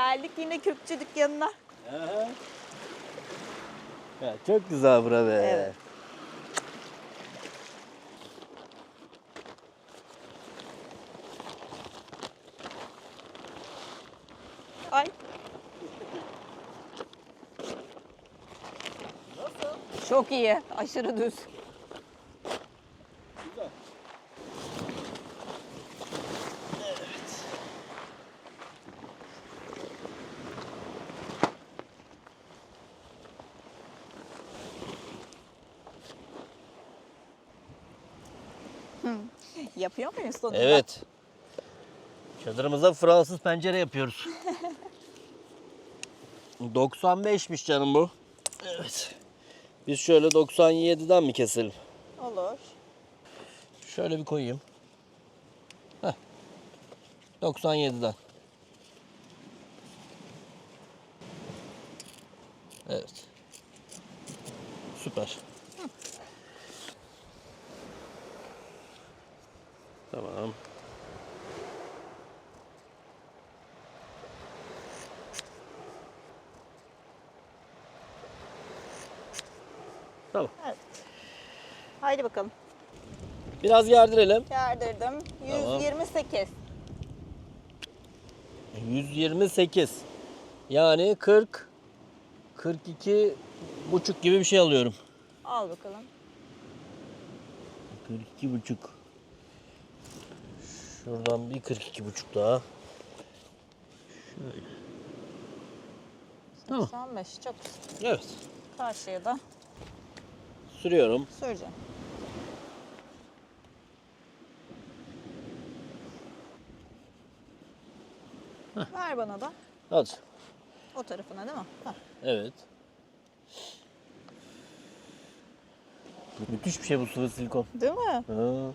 Geldik yine kökçü dükkanına. Ya çok güzel bura be. Evet. Ay. Çok iyi. Aşırı düz. Yapıyor muyuz sonunda? Evet. Çadırımıza Fransız pencere yapıyoruz. 95'miş canım bu. Evet. Biz şöyle 97'den mi keselim? Olur. Şöyle bir koyayım. Heh. 97'den. Evet. Süper. Tamam. Tamam. Evet. Haydi bakalım. Biraz gerdirelim. Gerdirdim. Tamam. 128. 128. Yani 40 42 buçuk gibi bir şey alıyorum. Al bakalım. 42 buçuk. Şuradan bir 42 buçuk daha. Şöyle. Tamam. 95. Çok güzel. Evet. Karşıya da Sürüyorum. süreceğim. Ver bana da. Hadi. O tarafına değil mi? Hah. Evet. Müthiş bir şey bu sıvı silikon. Değil mi? Ha.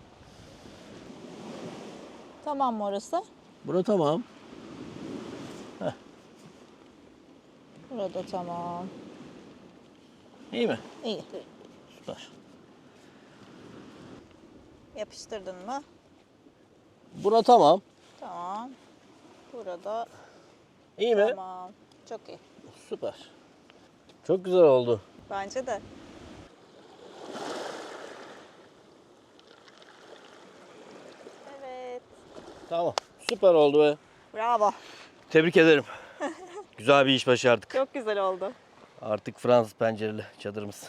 Tamam mı orası? Bura tamam. Burada tamam. İyi mi? İyi. Süper. Yapıştırdın mı? Bura tamam. Tamam. Burada İyi mi? tamam. Çok iyi. Süper. Çok güzel oldu. Bence de. Evet. Tamam. Süper oldu be. Bravo. Tebrik ederim. güzel bir iş başardık. Çok güzel oldu. Artık Fransız pencereli çadırımız.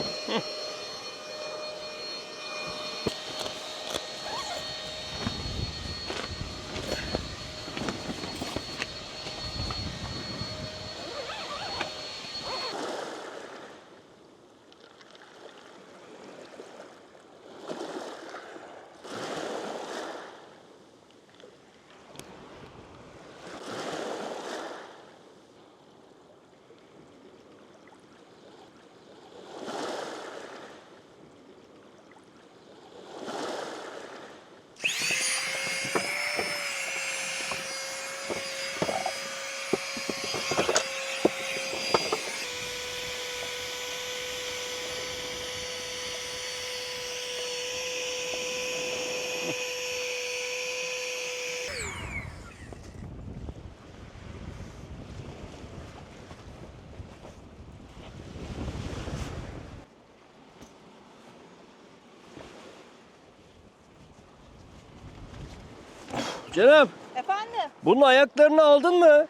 Canım Efendim? bunun ayaklarını aldın mı?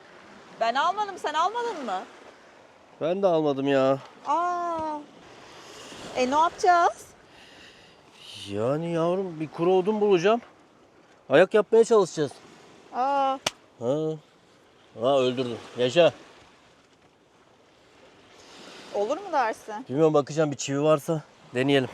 Ben almadım. Sen almadın mı? Ben de almadım ya. Aa. E ne yapacağız? Yani yavrum bir kuru odun bulacağım. Ayak yapmaya çalışacağız. Aa. Ha. Ha öldürdüm. Yaşa. Olur mu dersin? Bilmiyorum bakacağım bir çivi varsa deneyelim.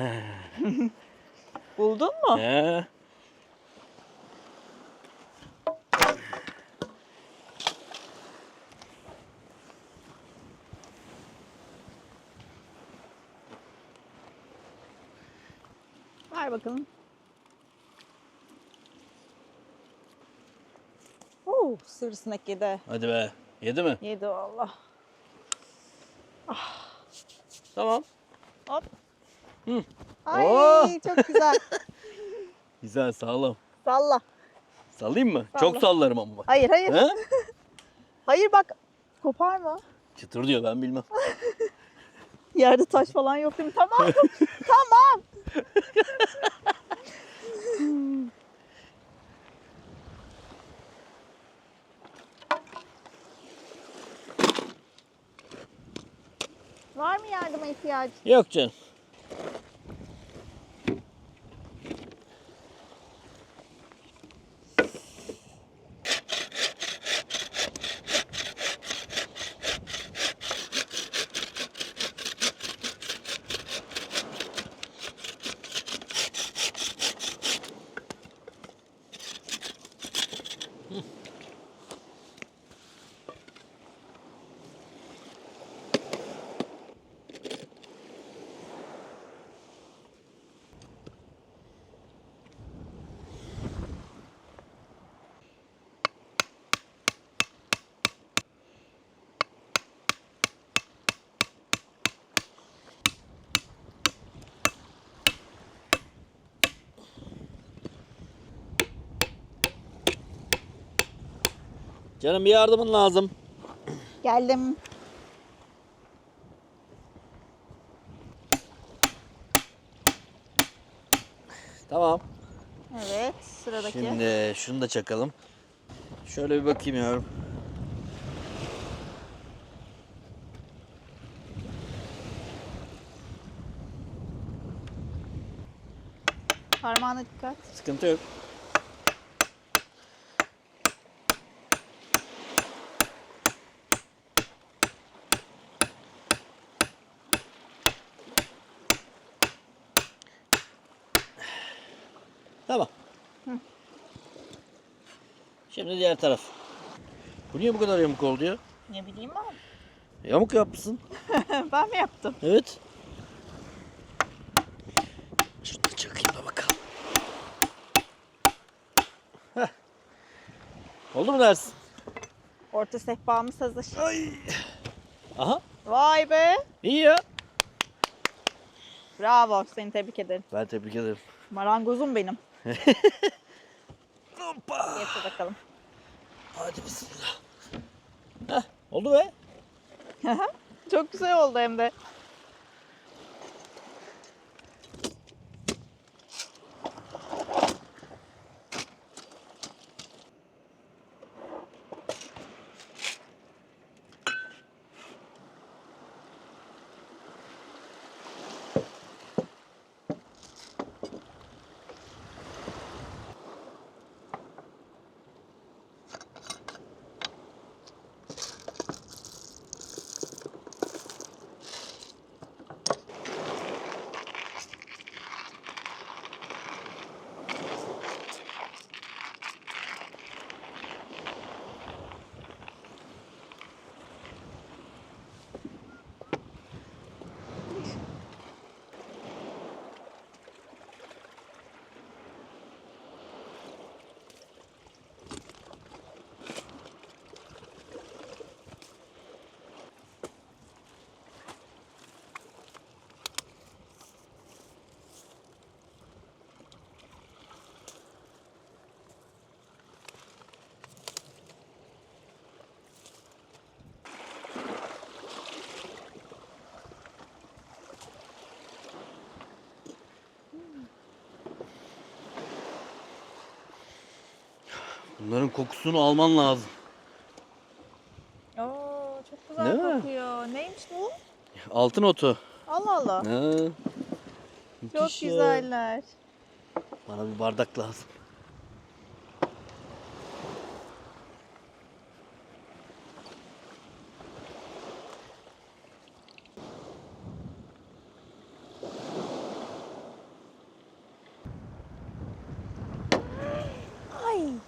Buldun mu? He. Ver bakalım. Oo, sivrisinek yedi. Hadi be. Yedi mi? Yedi valla. Tamam. Ay Oh. çok güzel. Güzel sağlam. Salla. Sallayayım mı? Salla. Çok sallarım ama bak. Hayır hayır. He? Hayır bak. Koparma. Çıtır diyor ben bilmem. Yerde taş falan yok değil mi? Tamam. tamam. Var mı yardıma ihtiyacın? Yok canım. Canım bir yardımın lazım. Geldim. Tamam. Evet sıradaki. Şimdi şunu da çakalım. Şöyle bir bakayım yavrum. Parmağına dikkat. Sıkıntı yok. Tamam. Şimdi diğer taraf. Bu niye bu kadar yamuk oldu ya? Ne bileyim ben. Yamuk yapmışsın. ben mi yaptım? Evet. Şunu da çakayım da bakalım. Heh. Oldu mu dersin? Orta sehpamız hazır. Ay. Aha. Vay be. İyi ya. Bravo. Seni tebrik ederim. Ben tebrik ederim. Marangozum benim. Hoppa. Getir bakalım. Hadi bismillah. Heh, oldu be. Çok güzel oldu hem de. Bunların kokusunu alman lazım. Oo, çok güzel Değil mi? kokuyor. Neymiş bu? Altın otu. Allah Allah. Ha. Çok Müthiş ya. güzeller. Bana bir bardak lazım. Ay.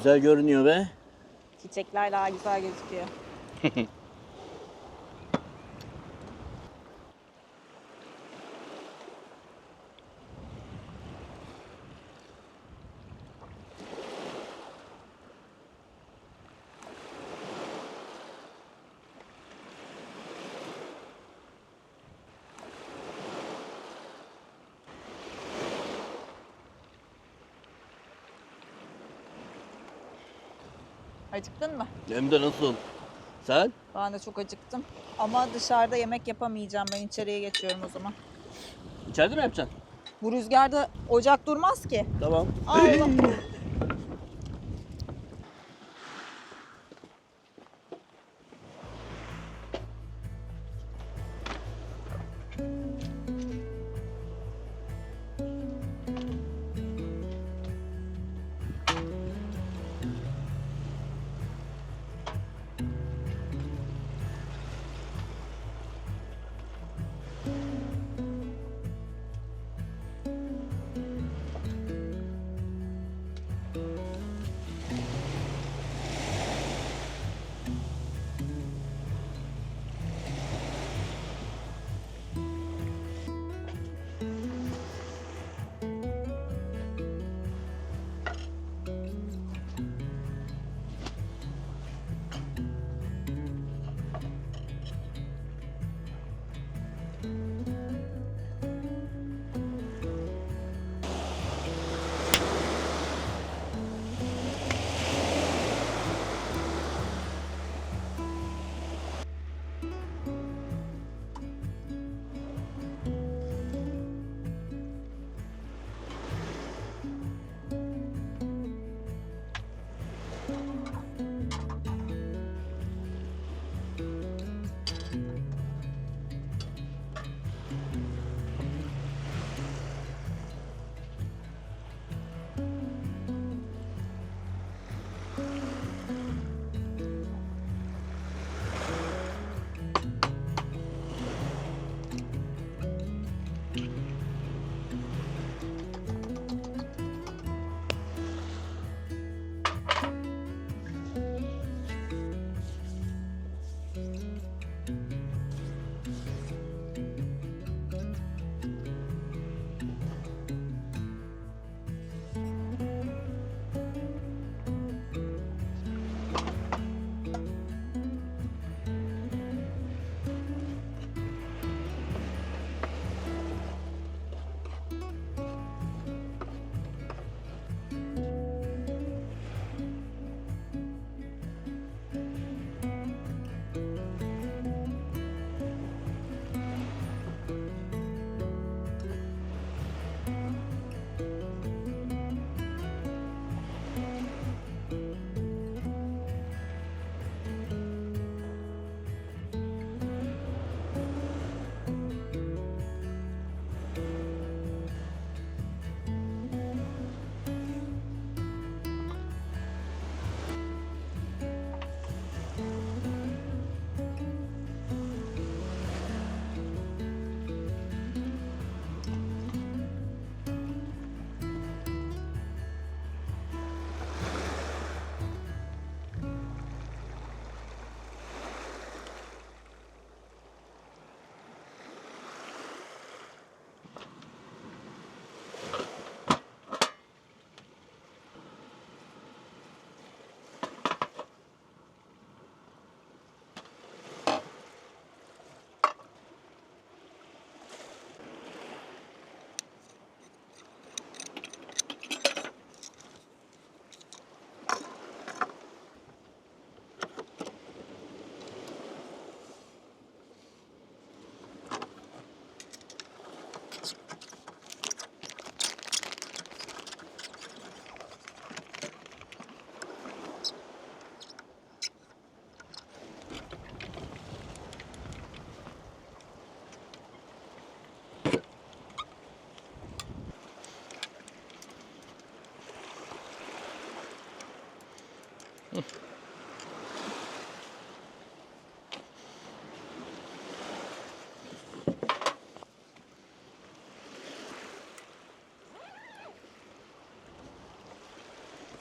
Güzel görünüyor be. Çiçekler daha güzel gözüküyor. Acıktın mı? Hem de nasıl? Sen? Ben de çok acıktım. Ama dışarıda yemek yapamayacağım. Ben içeriye geçiyorum o zaman. İçeride mi yapacaksın? Bu rüzgarda ocak durmaz ki. Tamam. Allah.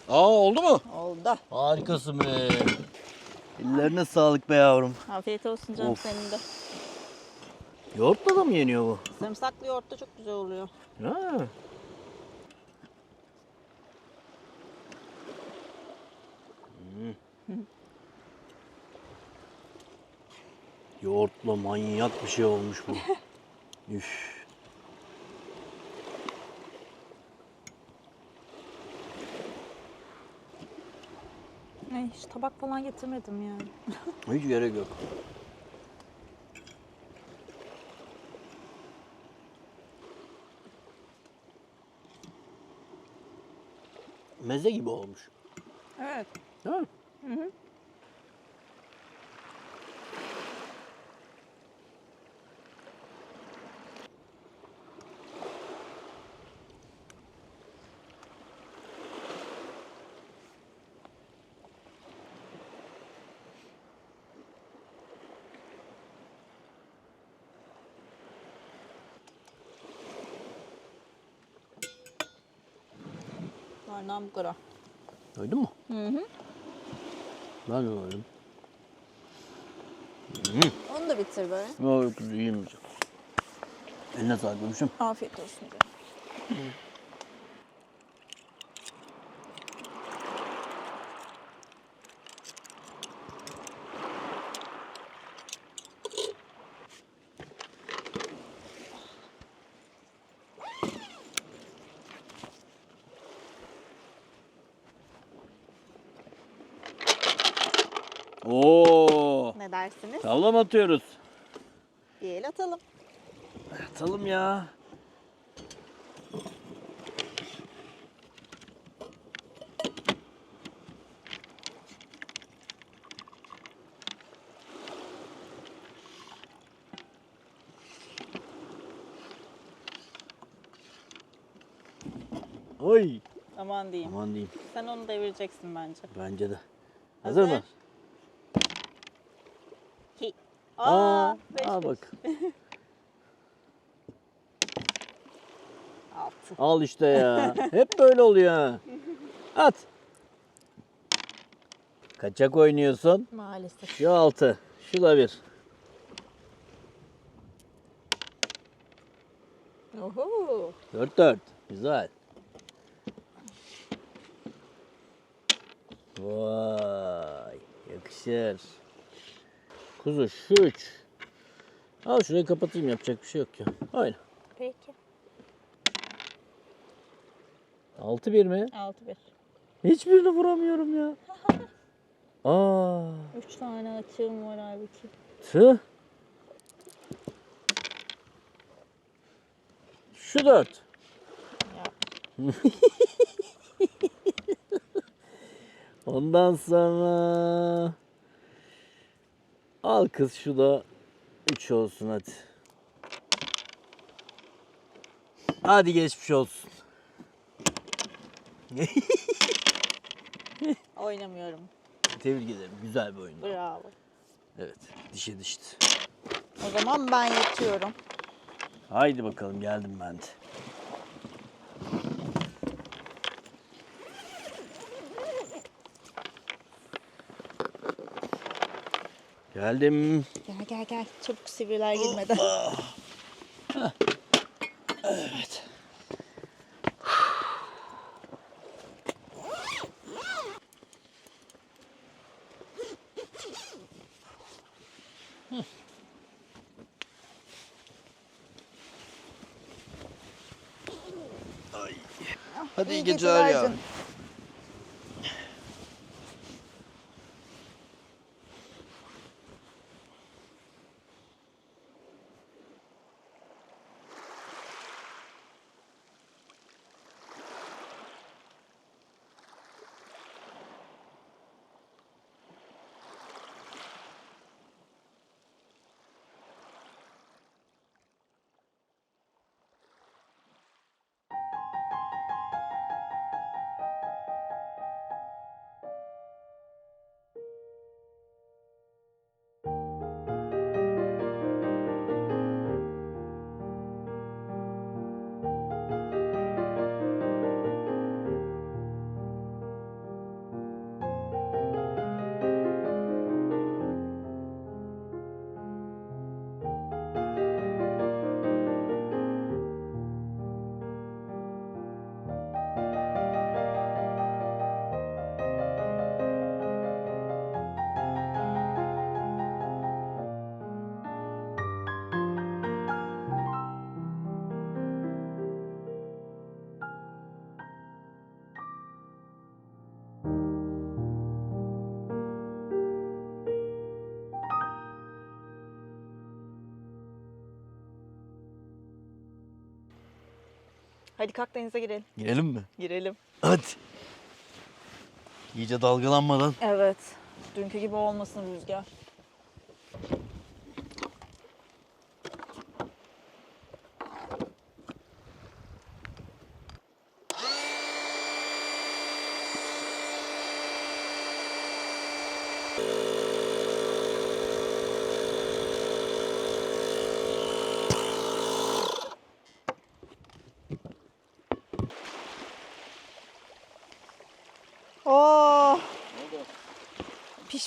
Aa oldu mu? Oldu. Harikasın be. Ellerine sağlık be yavrum. Afiyet olsun canım Of. senin de. Yoğurtla da mı yeniyor bu? Sarımsaklı yoğurt da çok güzel oluyor. Ha. Hmm. Yoğurtla manyak bir şey olmuş bu. Üf. Hiç tabak falan getirmedim yani. Hiç gerek yok. Meze gibi olmuş. Evet. Değil mi? Benden bu kadar. Duydun mu? Hı hı. Ben de duydum. Onu da bitir böyle. Yok yiyemeyeceğim. Eline sağlık bebişim. Afiyet olsun canım. Oo. Ne dersiniz? Tavla mı atıyoruz? Bir el atalım. Atalım ya. Oy. Aman diyeyim. Aman diyeyim. Sen onu devireceksin bence. Bence de. Hazır, mı? Aa, beş, beş. bak. Altı. Al işte ya. Hep böyle oluyor ha. At. Kaçak oynuyorsun. Maalesef. Şu altı. Şu da bir. Oho. Dört dört. Güzel. Vay. Yakışır. Kuzu şu üç. Al şurayı kapatayım yapacak bir şey yok ya. Oyna. Peki. Altı bir mi? Altı bir. Hiçbirini vuramıyorum ya. Aa, Üç tane açığım var halbuki. tüh. Şu dört. Ya. Ondan sonra al kız şu da 3 olsun hadi. Hadi geçmiş olsun. Oynamıyorum. Tebrik ederim. Güzel bir oyundu. Bravo. Evet. Dişe dişti. O zaman ben yatıyorum. Haydi bakalım geldim ben de. Geldim. Gel gel gel. Çabuk sivriler girmeden. Evet. Hadi iyi geceler ya. Hadi kalk denize girelim. Girelim mi? Girelim. Hadi. İyice dalgalanmadan. Evet. Dünkü gibi olmasın rüzgar.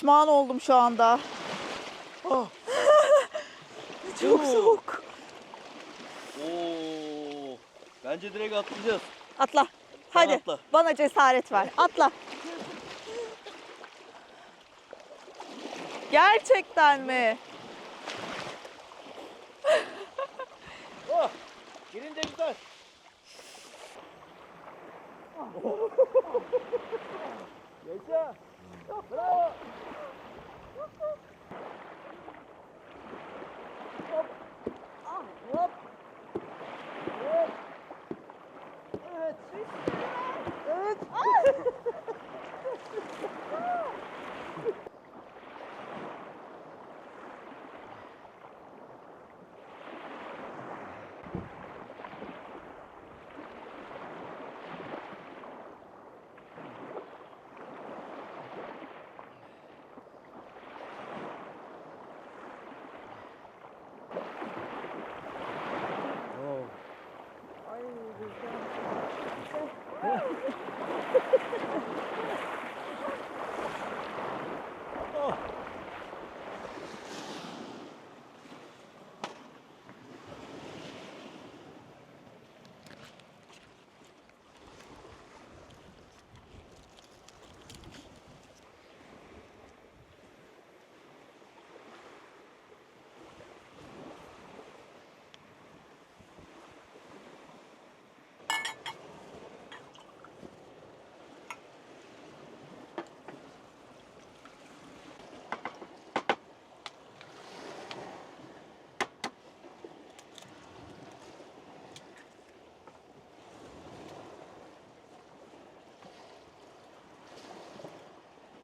Pişman oldum şu anda. Oh. Çok Oo. soğuk. Oo. Bence direkt atlayacağız. Atla. Hadi. atla. Bana cesaret ver. Atla. Gerçekten mi?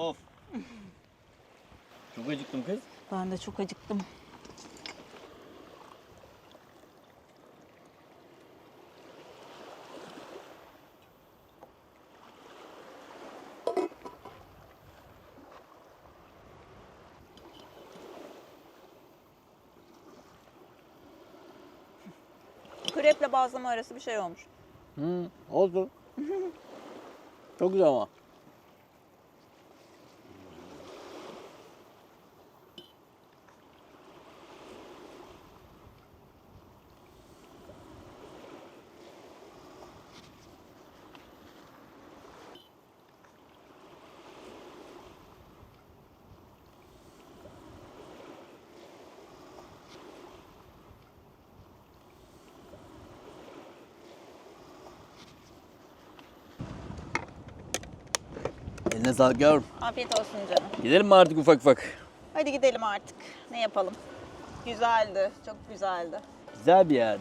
Of. Çok acıktım kız. Ben de çok acıktım. Kreple bazlama arası bir şey olmuş. Hı, olsun. Çok güzel ama. Eline sağlık yavrum. Afiyet olsun canım. Gidelim mi artık ufak ufak? Hadi gidelim artık. Ne yapalım? Güzeldi. Çok güzeldi. Güzel bir yerdi.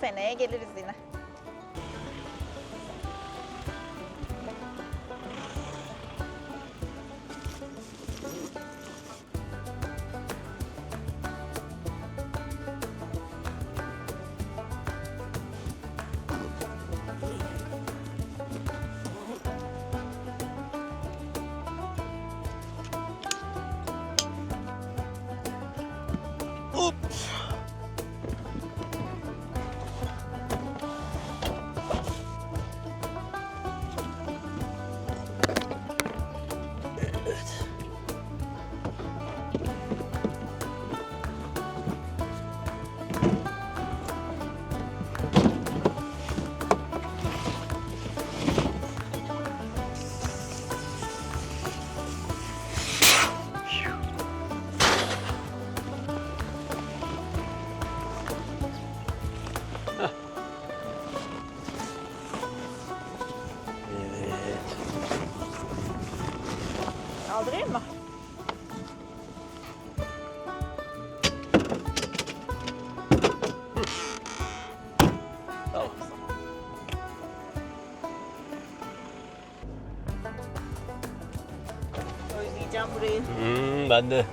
Seneye geliriz yine. Ben.